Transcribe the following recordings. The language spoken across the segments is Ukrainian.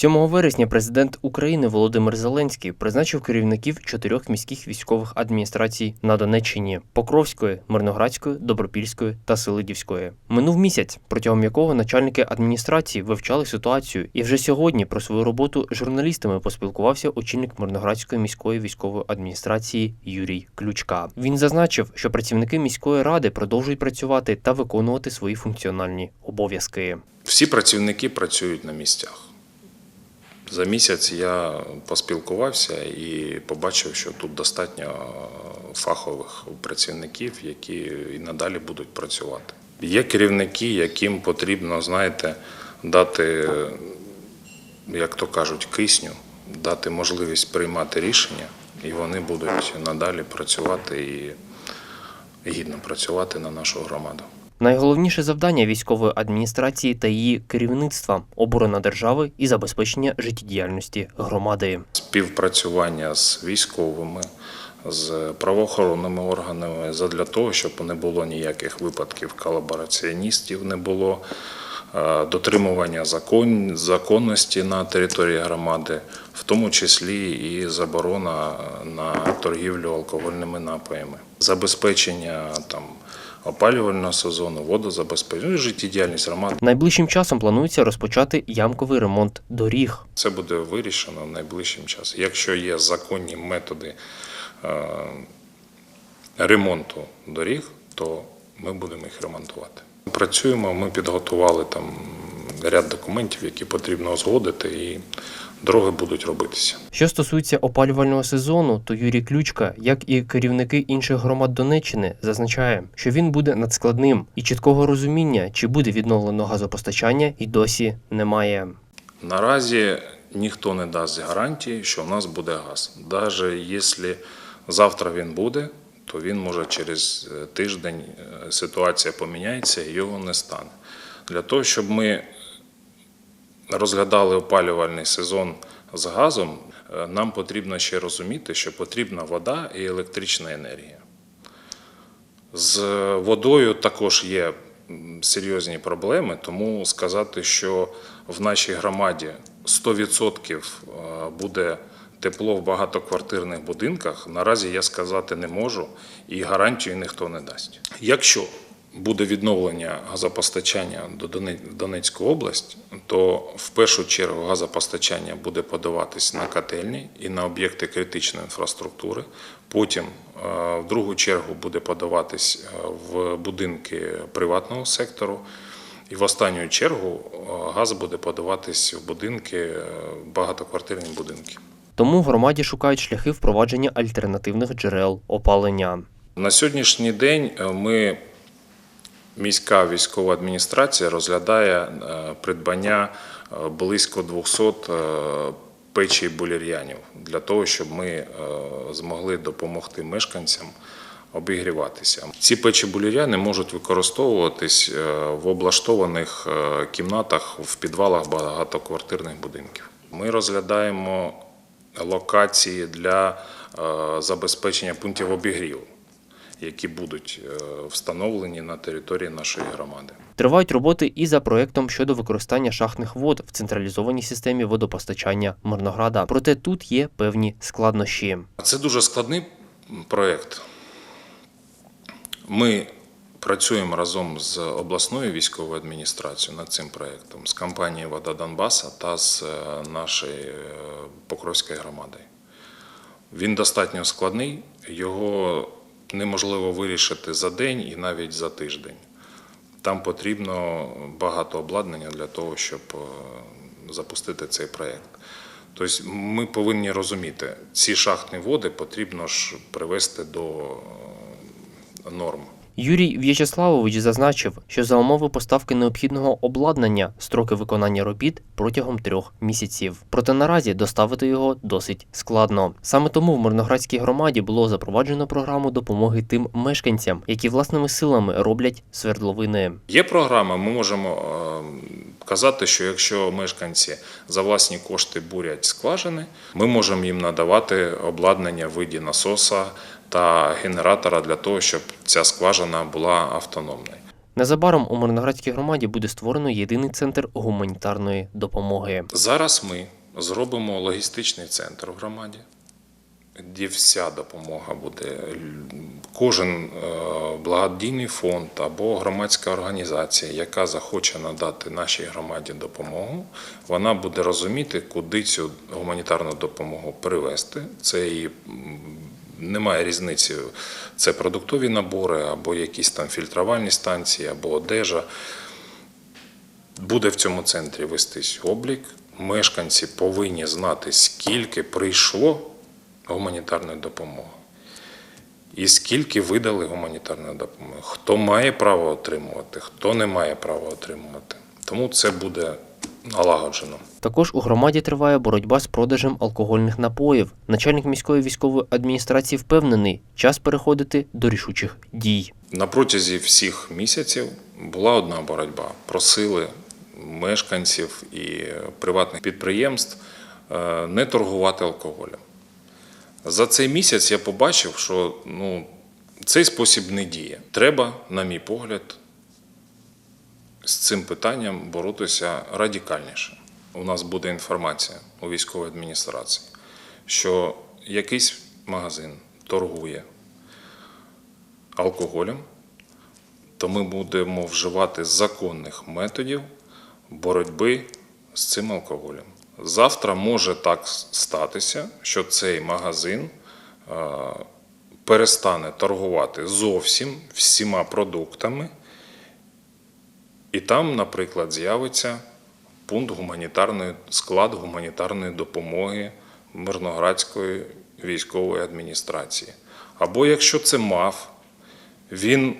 7 вересня президент України Володимир Зеленський призначив керівників чотирьох міських військових адміністрацій на Донеччині: Покровської, Мирноградської, Добропільської та Селидівської. Минув місяць, протягом якого начальники адміністрації вивчали ситуацію, і вже сьогодні про свою роботу з журналістами поспілкувався очільник Мирноградської міської військової адміністрації Юрій Ключка. Він зазначив, що працівники міської ради продовжують працювати та виконувати свої функціональні обов'язки. Всі працівники працюють на місцях. За місяць я поспілкувався і побачив, що тут достатньо фахових працівників, які і надалі будуть працювати. Є керівники, яким потрібно, знаєте, дати, як то кажуть, кисню, дати можливість приймати рішення, і вони будуть надалі працювати і гідно працювати на нашу громаду. Найголовніше завдання військової адміністрації та її керівництва оборона держави і забезпечення життєдіяльності громади. співпрацювання з військовими, з правоохоронними органами задля того, щоб не було ніяких випадків колабораціоністів, не було е, дотримування закон, законності на території громади, в тому числі і заборона на торгівлю алкогольними напоями, забезпечення там опалювального сезону, водозабезпечення, ну життєдіяльність громад. Найближчим часом планується розпочати ямковий ремонт доріг. Це буде вирішено найближчим часом. Якщо є законні методи е, ремонту доріг, то ми будемо їх ремонтувати. Працюємо, ми підготували там ряд документів, які потрібно узгодити, і дороги будуть робитися. Що стосується опалювального сезону, то Юрій Ключка, як і керівники інших громад Донеччини, зазначає, що він буде надскладним і чіткого розуміння, чи буде відновлено газопостачання, і досі немає. Наразі ніхто не дасть гарантії, що в нас буде газ. Навіть якщо завтра він буде, то він може через е, тиждень е, ситуація поміняється і його не стане. Для того, щоб ми розглядали опалювальний сезон з газом, е, нам потрібно ще розуміти, що потрібна вода і електрична енергія. З водою також є серйозні проблеми, тому сказати, що в нашій громаді 100% е, буде тепло в багатоквартирних будинках, наразі я сказати не можу і гарантію ніхто не дасть. Якщо буде відновлення газопостачання до Доне- в Донецьку то в першу чергу газопостачання буде подаватись на котельні і на об'єкти критичної інфраструктури. Потім, е, в другу чергу, буде подаватись е, в будинки приватного сектору. І в останню чергу е, газ буде подаватись в будинки, багатоквартирні будинки. Тому в громаді шукають шляхи впровадження альтернативних джерел опалення. На сьогоднішній день ми, міська військова адміністрація, розглядає е, придбання е, близько 200 е, печей булір'янів для того, щоб ми змогли допомогти мешканцям обігріватися. Ці печі булір'яни можуть використовуватись в облаштованих кімнатах в підвалах багатоквартирних будинків. Ми розглядаємо локації для забезпечення пунктів обігріву, які будуть е, встановлені на території нашої громади. Тривають роботи і за проектом щодо використання шахтних вод в централізованій системі водопостачання Мирнограда. Проте тут є певні складнощі. Це дуже складний проєкт. Ми працюємо разом з обласною військовою адміністрацією над цим проєктом, з компанією Вода Донбаса та з е, нашою е, Покровською громадою. Він достатньо складний, його неможливо вирішити за день і навіть за тиждень. Там потрібно багато обладнання для того, щоб е, запустити цей проєкт. Тобто ми повинні розуміти, ці шахтні води потрібно ж привести до е, норм. Юрій В'ячеславович зазначив, що за умови поставки необхідного обладнання строки виконання робіт протягом трьох місяців. Проте наразі доставити його досить складно. Саме тому в Мирноградській громаді було запроваджено програму допомоги тим мешканцям, які власними силами роблять свердловини. Є програма, ми можемо е, казати, що якщо мешканці за власні кошти бурять скважини, ми можемо їм надавати обладнання в виді насоса та генератора для того, щоб ця скважина була автономною. Незабаром у Мирноградській громаді буде створено єдиний центр гуманітарної допомоги. Зараз ми зробимо логістичний центр в громаді, де вся допомога буде. Кожен е, благодійний фонд або громадська організація, яка захоче надати нашій громаді допомогу, вона буде розуміти, куди цю гуманітарну допомогу привезти. Це і немає різниці. Це продуктові набори, або якісь там фільтрувальні станції, або одежа. Буде в цьому центрі вестись облік. Мешканці повинні знати, скільки прийшло гуманітарної допомоги і скільки видали гуманітарної допомоги. Хто має право отримувати, хто не має права отримувати. Тому це буде налагоджено. Також у громаді триває боротьба з продажем алкогольних напоїв. Начальник міської військової адміністрації впевнений, час переходити до рішучих дій. На протязі всіх місяців була одна боротьба. Просили мешканців і приватних підприємств е, не торгувати алкоголем. За цей місяць я побачив, що ну, цей спосіб не діє. Треба, на мій погляд, з цим питанням боротися радикальніше. У нас буде інформація у військовій адміністрації, що якийсь магазин торгує алкоголем, то ми будемо вживати законних методів боротьби з цим алкоголем. Завтра може так статися, що цей магазин е, перестане торгувати зовсім всіма продуктами, і там, наприклад, з'явиться пункт гуманітарної склад гуманітарної допомоги Мирноградської військової адміністрації. Або якщо це МАФ, він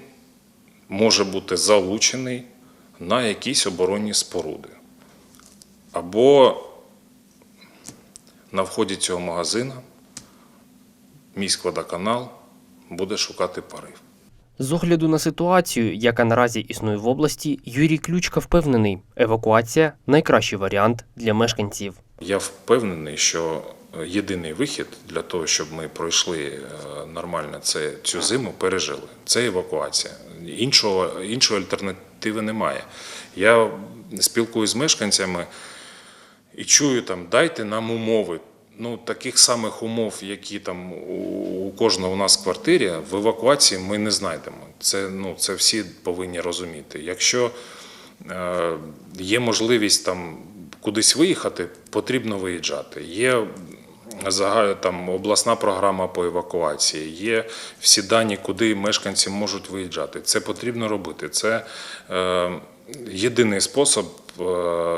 може бути залучений на якісь оборонні споруди. Або на вході цього магазину міськводоканал буде шукати порив. З огляду на ситуацію, яка наразі існує в області, Юрій Ключка впевнений, евакуація найкращий варіант для мешканців. Я впевнений, що єдиний вихід для того, щоб ми пройшли е, нормально це цю зиму, пережили. Це евакуація. Іншого, іншої альтернативи немає. Я спілкуюсь з мешканцями і чую там, дайте нам умови. Ну, таких самих умов, які там у кожного у нас в квартирі, в евакуації ми не знайдемо. Це, ну, це всі повинні розуміти. Якщо е, є можливість там кудись виїхати, потрібно виїжджати. Є там обласна програма по евакуації, є всі дані, куди мешканці можуть виїжджати. Це потрібно робити. Це е, єдиний спосіб,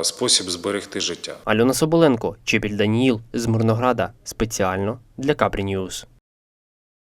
спосіб зберегти життя. Альона Соболенко, Чепіль Даніїл з Мирнограда спеціально для Капрі Ньюз.